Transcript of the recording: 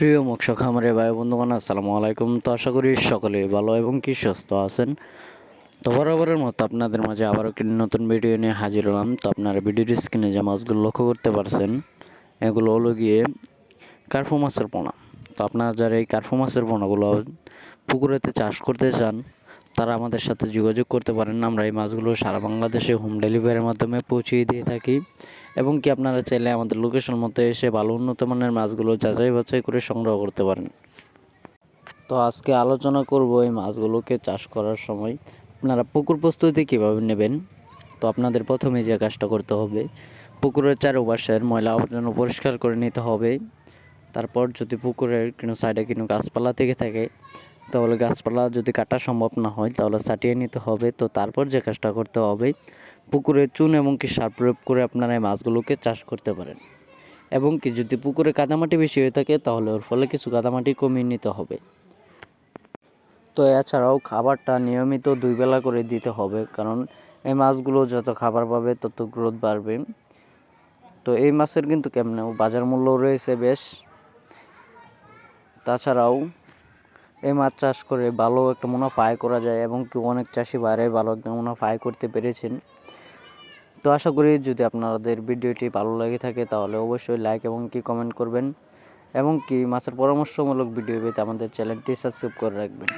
প্রিয় মৎস্য খামারে ভাই বন্ধুগণ, আসসালামু আলাইকুম। তো আশা করি সকলে ভালো এবং কি সুস্থ আছেন। তো বরাবরের মতো আপনাদের মাঝে আবার একটি নতুন ভিডিও নিয়ে হাজির হলাম। তো আপনারা ভিডিওর স্ক্রিনে যে মাছগুলো লক্ষ্য করতে পারছেন, এগুলো হলো গিয়ে কার্ফু মাছের পোনা। তো আপনারা যারা এই কার্ফু মাছের পোনাগুলো পুকুরেতে চাষ করতে চান, তারা আমাদের সাথে যোগাযোগ করতে পারেন। আমরা এই মাছগুলো সারা বাংলাদেশে হোম ডেলিভারির মাধ্যমে পৌঁছিয়ে দিয়ে থাকি। এবং কি আপনারা চাইলে আমাদের লোকেশন মতো এসে ভালো উন্নত মানের মাছগুলো যাচাই বাছাই করে সংগ্রহ করতে পারেন। তো আজকে আলোচনা করব এই মাছগুলোকে চাষ করার সময়। আপনারা পুকুর প্রস্তুতি কীভাবে নেবেন? তো আপনাদের প্রথমে যে কাজটা করতে হবে, পুকুরের চারপাশের ময়লা আবর্জনা পরিষ্কার করে নিতে হবে। তারপর যদি পুকুরের কোনো সাইডে কোনো গাছপালা থেকে থাকে, তাহলে গাছপালা যদি কাটা সম্ভব না হয়, তাহলে ছাটিয়ে নিতে হবে। তো তারপর যে কাজটা করতে হবে পুকুরে চুন এবং কি সার প্রয়োগ করে আপনারা এই মাছগুলোকে চাষ করতে পারেন। এবং কি যদি পুকুরে কাদামাটি বেশি হয়ে থাকে, তাহলে ওর ফলে কিছু কাদামাটি কমিয়ে নিতে হবে। তো এছাড়াও খাবারটা নিয়মিত দুই বেলা করে দিতে হবে, কারণ এই মাছগুলো যত খাবার পাবে, তত গ্রোথ বাড়বে। তো এই মাছের কিন্তু কেমনেও বাজার মূল্য রয়েছে বেশ। তাছাড়াও এই মাছ চাষ করে ভালো একটা মুনাফা আয় করা যায়, এবং কি অনেক চাষি বাইরে ভালো একটা মুনাফা আয় করতে পেরেছেন। তো আশা করি যদি আপনাদের ভিডিওটি ভালো লাগে থাকে তাহলে অবশ্যই লাইক এবং কি কমেন্ট করবেন এবং কি মাছের পরামর্শমূলক ভিডিও পেতে আমাদের চ্যানেলটি সাবস্ক্রাইব করে রাখবেন।